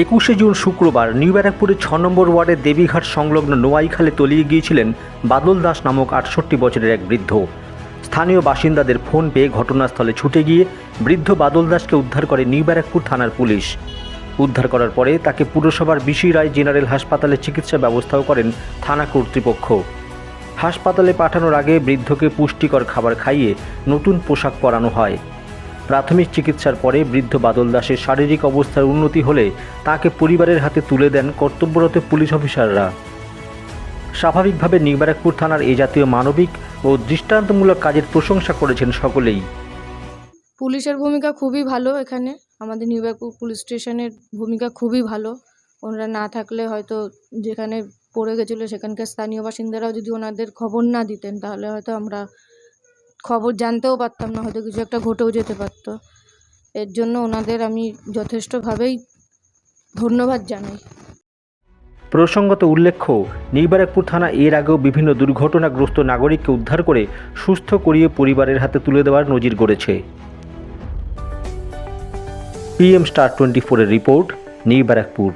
একুশে জুন শুক্রবার নিউ ব্যারাকপুরের ছ নম্বর ওয়ার্ডের দেবীঘাট সংলগ্ন নোয়াইখালে তলিয়ে গিয়েছিলেন বাদল দাস নামক আটষট্টি বছরের এক বৃদ্ধ। স্থানীয় বাসিন্দাদের ফোন পেয়ে ঘটনাস্থলে ছুটে গিয়ে বৃদ্ধ বাদল দাসকে উদ্ধার করে নিউ ব্যারাকপুর থানার পুলিশ। উদ্ধার করার পরে তাকে পুরসভার বিশি রায় জেনারেল হাসপাতালে চিকিৎসা ব্যবস্থাও করেন থানা কর্তৃপক্ষ। হাসপাতালে পাঠানোর আগে বৃদ্ধকে পুষ্টিকর খাবার খাইয়ে নতুন পোশাক পরানো হয়। প্রাথমিক চিকিৎসার পরে বৃদ্ধ বাদল দাসের শারীরিক অবস্থার উন্নতি হলে তাকে পরিবারের হাতে তুলে দেন কর্তব্যরত পুলিশ অফিসাররা। স্বাভাবিকভাবে নিউব্যারাকপুর থানার এই জাতীয় মানবিক ও দৃষ্টান্তমূলক কাজের প্রশংসা করেছেন সকলেই। পুলিশের ভূমিকা খুবই ভালো এখানে। আমাদের নিউ ব্যারাকপুর পুলিশ স্টেশনের ভূমিকা খুবই ভালো। ওনারা না থাকলে হয়তো যেখানে পড়ে গেছিল সেখানকার স্থানীয় বাসিন্দারাও যদি ওনাদের খবর না দিতেন, তাহলে হয়তো আমরা খবর জানতেও পারতাম না, হয়তো কিছু একটা ঘটেও যেতে পারত। এর জন্য ওনাদের আমি যথেষ্টভাবেই ধন্যবাদ জানাই। প্রসঙ্গত উল্লেখ্য নিউব্যারাকপুর থানা এর আগেও বিভিন্ন দুর্ঘটনাগ্রস্ত নাগরিককে উদ্ধার করে সুস্থ করিয়ে পরিবারের হাতে তুলে দেওয়ার নজির গড়েছে। পিএম স্টার টোয়েন্টি ফোরের রিপোর্ট নিউ ব্যারাকপুর